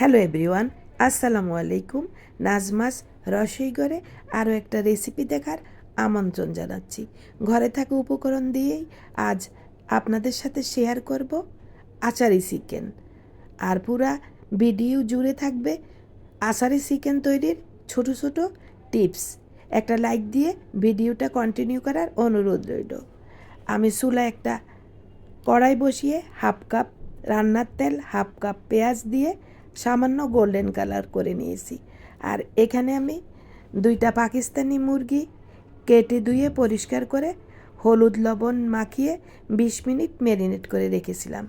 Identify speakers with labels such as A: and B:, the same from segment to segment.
A: Hello everyone, আসসালামু আলাইকুম। নাজমাস করে আরও একটা রেসিপি দেখার আমন্ত্রণ জানাচ্ছি। ঘরে থাকা উপকরণ দিয়েই আজ আপনাদের সাথে শেয়ার করব আচারি চিকেন। আর পুরা ভিডিও জুড়ে থাকবে আচারি চিকেন তৈরির ছোট ছোট টিপস। একটা লাইক দিয়ে ভিডিওটা কন্টিনিউ করার অনুরোধ রইল। আমি চুলা একটা কড়াই বসিয়ে হাফ কাপ রান্নার তেল, হাফ কাপ পেঁয়াজ দিয়ে সামান্য গোল্ডেন কালার করে নিয়েছি। আর এখানে আমি দুইটা পাকিস্তানি মুরগি কেটে ধুয়ে পরিষ্কার করে হলুদ লবণ মাখিয়ে বিশ মিনিট ম্যারিনেট করে রেখেছিলাম।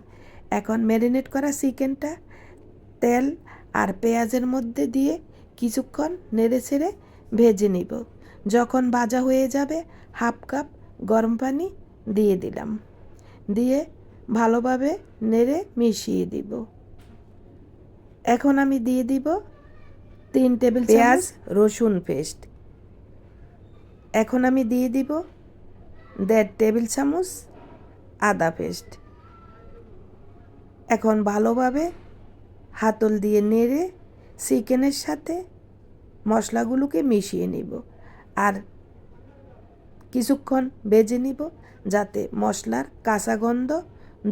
A: এখন ম্যারিনেট করা চিকেনটা তেল আর পেঁয়াজের মধ্যে দিয়ে কিছুক্ষণ নেড়ে ছেড়ে ভেজে নিব। যখন ভাজা হয়ে যাবে, হাফ কাপ গরম পানি দিয়ে দিলাম। দিয়ে ভালোভাবে নেড়ে মিশিয়ে দিব। এখন আমি দিয়ে দিব তিন টেবিল পেঁয়াজ রসুন পেস্ট। এখন আমি দিয়ে দিব দেড় টেবিল চামচ আদা পেস্ট। এখন ভালোভাবে হাতল দিয়ে নেড়ে চিকেনের সাথে মশলাগুলোকে মিশিয়ে নিব আর কিছুক্ষণ বেজে নিব যাতে মশলার কাঁচা গন্ধ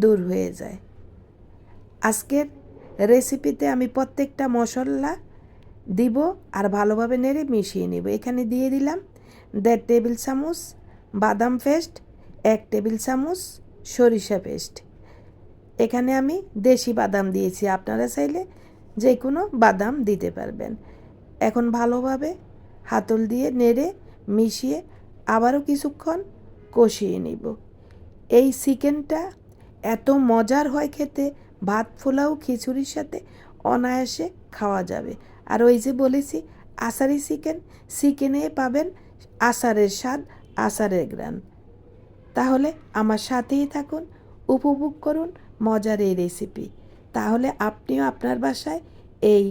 A: দূর হয়ে যায়। আজকের রেসিপিতে আমি প্রত্যেকটা মশলা দিব আর ভালোভাবে নেড়ে মিশিয়ে নেব। এখানে দিয়ে দিলাম দেড় টেবিল চামচ বাদাম পেস্ট, এক টেবিল চামচ সরিষা পেস্ট। এখানে আমি দেশি বাদাম দিয়েছি, আপনারা চাইলে যে কোনো বাদাম দিতে পারবেন। এখন ভালোভাবে হাতল দিয়ে নেড়ে মিশিয়ে আবারও কিছুক্ষণ কষিয়ে নিব। এই চিকেনটা এত মজার হয় খেতে ভাত ফোলাও খিচুড়ির সাথে অনায়াসে খাওয়া যাবে। আর ওই যে বলেছি, আষাঢ়ি চিকেন, চিকেনে পাবেন আষাঢ়ের স্বাদ, আষাঢ়ের গ্রান তাহলে আমার সাথেই থাকুন, উপভোগ করুন মজার এই রেসিপি তাহলে আপনিও আপনার বাসায় এই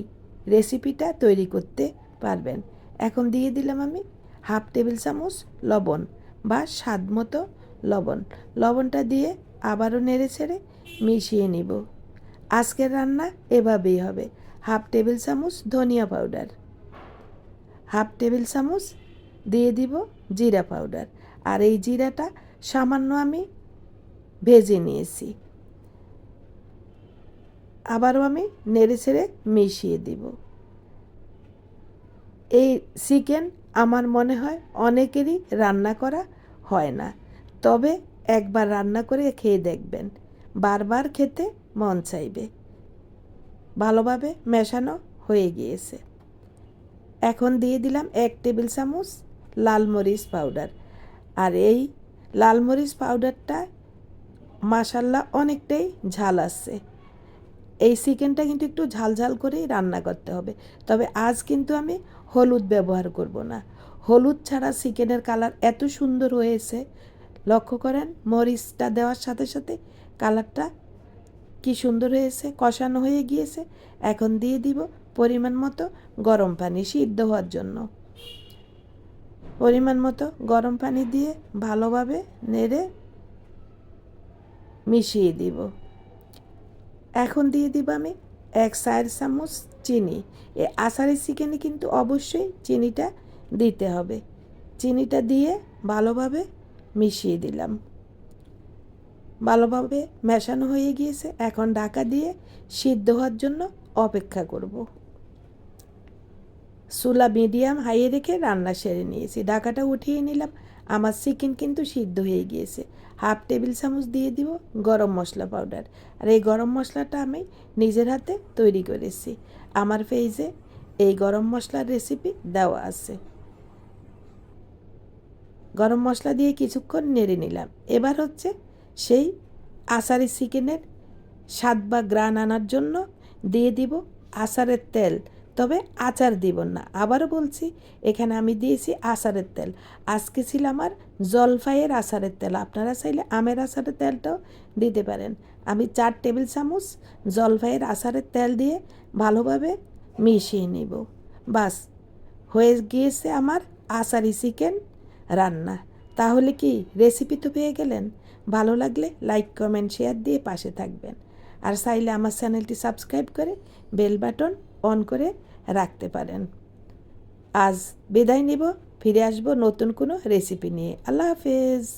A: রেসিপিটা তৈরি করতে পারবেন। এখন দিয়ে দিলাম আমি হাফ টেবিল চামচ লবণ বা স্বাদ মতো লবণ। লবণটা দিয়ে আবারও নেড়ে ছেড়ে মিশিয়ে নিব। আজকের রান্না এভাবেই হবে। হাফ টেবিল চামচ ধনিয়া পাউডার। হাফ টেবিল চামচ দিয়ে দিব জিরা পাউডার। আর এই জিরাটা সামান্য আমি ভেজে নিয়েছি। আবারও আমি নেড়ে ছেড়ে মিশিয়ে দিব। এই চিকেন আমার মনে হয় অনেকেরই রান্না করা হয় না। তবে একবার রান্না করে খেয়ে দেখবেন। বারবার খেতে মন চাইবে। ভালোভাবে মেশানো হয়ে গিয়েছে। এখন দিয়ে দিলাম এক টেবিল চামচ লাল মরিচ পাউডার। আর এই লাল মরিচ পাউডারটা মাসাল্লা অনেকটাই ঝাল আসছে এই চিকেনটা কিন্তু একটু ঝাল ঝাল করেই রান্না করতে হবে। তবে আজ কিন্তু আমি হলুদ ব্যবহার করব না। হলুদ ছাড়া চিকেনের কালার এত সুন্দর হয়েছে লক্ষ্য করেন, মরিচটা দেওয়ার সাথে সাথে কালারটা কি সুন্দর হয়েছে, কষানো হয়ে গিয়েছে। এখন দিয়ে দিব পরিমাণ মতো গরম পানি সিদ্ধ হওয়ার জন্য। পরিমাণ মতো গরম পানি দিয়ে ভালোভাবে নেড়ে মিশিয়ে দিব। এখন দিয়ে দিব আমি এক চার চামচ চিনি। এ আষাঢ়ি চিকেনে কিন্তু অবশ্যই চিনিটা দিতে হবে। চিনিটা দিয়ে ভালোভাবে মিশিয়ে দিলাম। ভালোভাবে মেশানো হয়ে গিয়েছে। এখন ঢাকা দিয়ে সিদ্ধ হওয়ার জন্য অপেক্ষা করব। চুলা মিডিয়াম হাইয়ে রেখে রান্না সেরে নিয়েছি। ঢাকাটা উঠিয়ে নিলাম। আমার চিকেন কিন্তু সিদ্ধ হয়ে গিয়েছে। হাফ টেবিল চামচ দিয়ে দিব গরম মশলা পাউডার। আর এই গরম মশলাটা আমি নিজের হাতে তৈরি করেছি। আমার পেজে এই গরম মশলার রেসিপি দেওয়া আছে। গরম মশলা দিয়ে কিছুক্ষণ নেড়ে নিলাম। এবার হচ্ছে সেই আষাঢ়ি চিকেনের স্বাদ বা গ্রান আনার জন্য দিয়ে দিব আচারের তেল। তবে আচার দিব না। আবারও বলছি, এখানে আমি দিয়েছি আচারের তেল। আজকে ছিল আমার জলফাইয়ের আচারের তেল। আপনারা চাইলে আমের আচারের তেলটাও দিতে পারেন। আমি চার টেবিল চামচ জলফাইয়ের আচারের তেল দিয়ে ভালোভাবে মিশিয়ে নিব। বাস, হয়ে গিয়েছে আমার আচারি চিকেন। রান্না। তাহলে কি রেসিপি তো পেয়ে গেলেন? ভালো লাগলে লাইক কমেন্ট শেয়ার দিয়ে পাশে থাকবেন। আর চাইলে আমার চ্যানেলটি সাবস্ক্রাইব করে বেল বাটন অন করে রাখতে পারেন। আজ বিদায় নিব, ফিরে আসব নতুন কোনো রেসিপি নিয়ে। আল্লাহ হাফেজ।